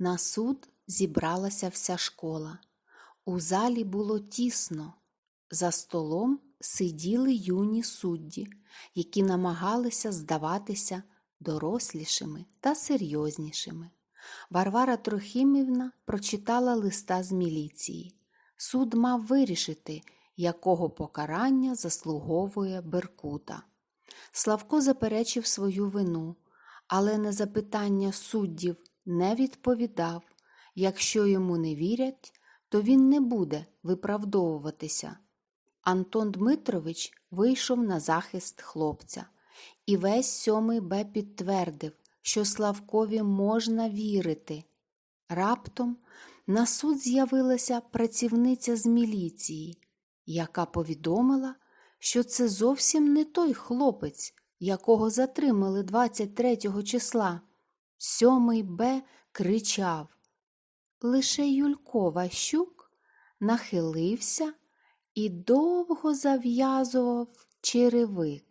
На суд зібралася вся школа. У залі було тісно. За столом сиділи юні судді, які намагалися здаватися дорослішими та серйознішими. Варвара Трохимівна прочитала листа з міліції. Суд мав вирішити, якого покарання заслуговує Беркута. Славко заперечив свою вину, але на запитання суддів не відповідав. Якщо йому не вірять, то він не буде виправдовуватися. Антон Дмитрович вийшов на захист хлопця, і весь сьомий Б підтвердив, що Славкові можна вірити. Раптом на суд з'явилася працівниця з міліції, яка повідомила, що це зовсім не той хлопець, якого затримали 23 числа. Сьомий Б кричав. Лише Юлько Ващук нахилився і довго зав'язував черевик.